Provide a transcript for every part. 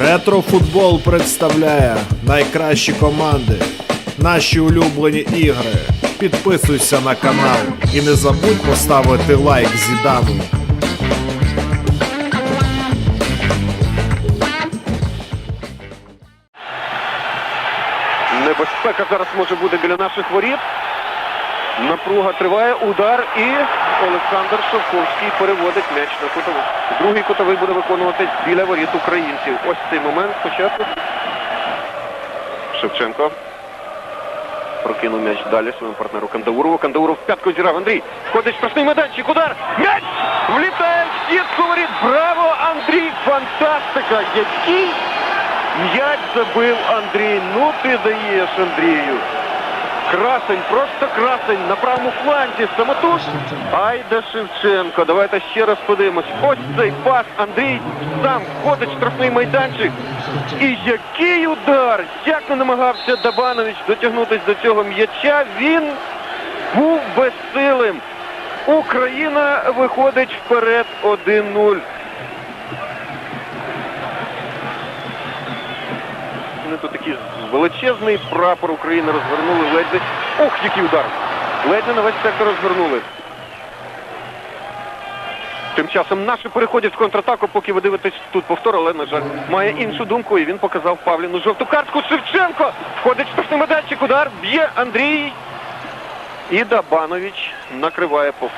Ретрофутбол представляє найкращі команди, наші улюблені ігри. Підписуйся на канал і не забудь поставити лайк Зідану. Небезпека зараз може бути біля наших воріт. Напруга триває, удар і Олександр Шовковський переводить м'яч на кутовий. Другий кутовий буде виконувати біля воріт українців. Ось цей момент спочатку. Шевченко. Прокинув м'яч далі своєму партнеру Кандаурову. Кандаурову в п'ятку зірав. Андрій. Входить в штрафний майданчик. Удар. М'яч! Влітає в сітку воріт. Браво, Андрій! Фантастика! Який М'яч забив Андрій. Ну ти даєш, Андрію. Красень, просто красень на правому фланзі. Самотуш. Айда Шевченко. Давайте ще раз подивимось. Ось цей пас. Андрій сам входить в штрафний майданчик. І який удар! Як не намагався Дабанович дотягнутися до цього м'яча, він був безсилим. Україна виходить вперед 1-0. Вони тут такий величезний прапор України розвернули ледь. Ох, який удар! Ледь на весь сектор розвернули. Тим часом наші переходять в контратаку, поки ви дивитесь тут повтор, але, на жаль, має іншу думку, і він показав Павліну жовту картку. Шевченко входить штрафний майданчик, удар, б'є Андрій. І Дабанович накриває по.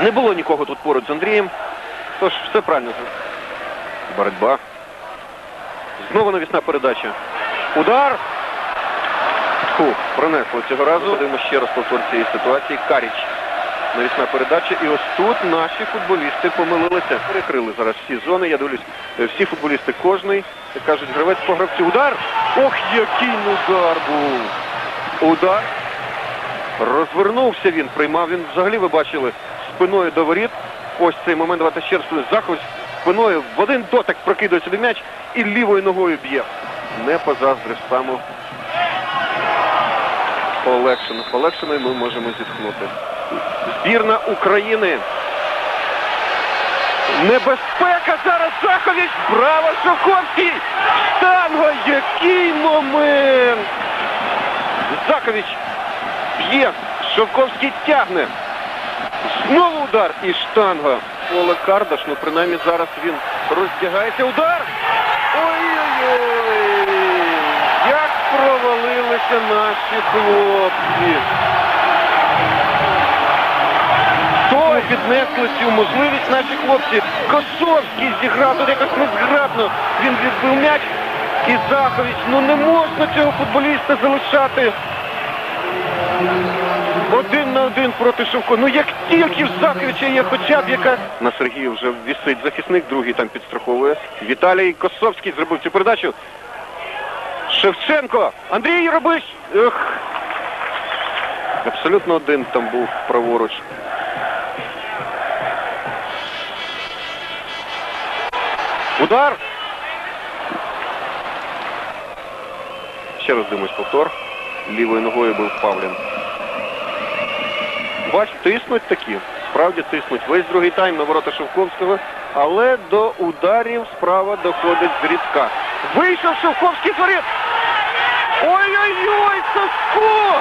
Не було нікого тут поруч з Андрієм. Тож все правильно. Боротьба. Знову навісна передача. Удар. Фу, пронесло цього разу. Подивимося ще раз повтор цієї ситуації. Каріч. Навісна передача. І ось тут наші футболісти помилилися. Перекрили зараз всі зони. Я дивлюсь, е, всі футболісти кожний. Як кажуть, гравець по гравцю. Удар! Ох, який удар був! Удар. Розвернувся він, приймав він взагалі, ви бачили, спиною до воріт. Ось цей момент, давайте ще раз захист спиною в один дотик прокидує сюди м'яч і лівою ногою б'є. Не позаздрив саму полегшено. Полегшено ми можемо зітхнути. Збірна України. Небезпека зараз Захович! Браво, Шовковський! Штанга! Який момент! Закович б'є. Шовковський тягне. Знову удар і штанга. Олег Кардаш, ну принаймні зараз він роздягається. Удар! Ой-ой-ой! Як провалилися наші хлопці! То піднесли цю можливість наші хлопці. Косовський зіграв тут якось незграбно. Він відбив м'яч. І Захович, ну не можна цього футболіста залишати. Один на один проти Шовко. Ну як тільки в Заховича є хоча б якась... На Сергія вже вісить захисник, другий там підстраховує. Віталій Косовський зробив цю передачу. Шевченко! Андрій робиш! Ех. Абсолютно один там був праворуч. Удар! Ще раз дивимось повтор. Лівою ногою був Павлін. Бач, тиснуть такі. Справді тиснуть. Весь другий тайм на ворота Шовковського, але до ударів справа доходить зрідка. Вийшов Шовковський з! Ой-ой-ой, Сашко!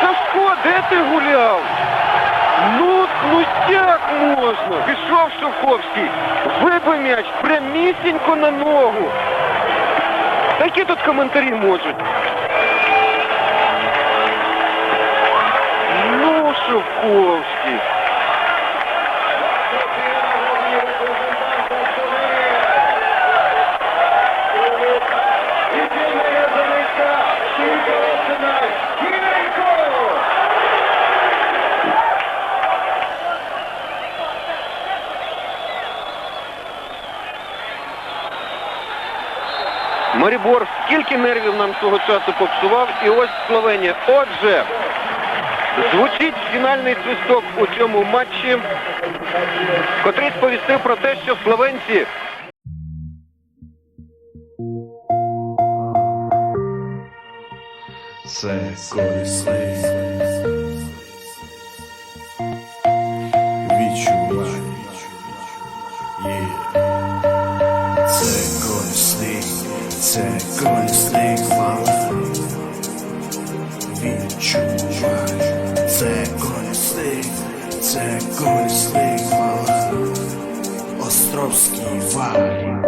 Сашко, де ти гуляв? Ну, ну як можна? Пішов Шовковський, вибив м'яч прямісінько на ногу. Такі тут коментарі можуть. Шовковський. Марібор скільки нервів нам свого часу попсував, і ось Словенія. Отже, Звучить фінальний свисток у цьому матчі, котрий сповістив про те, що словенці. Це корисний. Відчувай. Це корисний. Це корисний. Це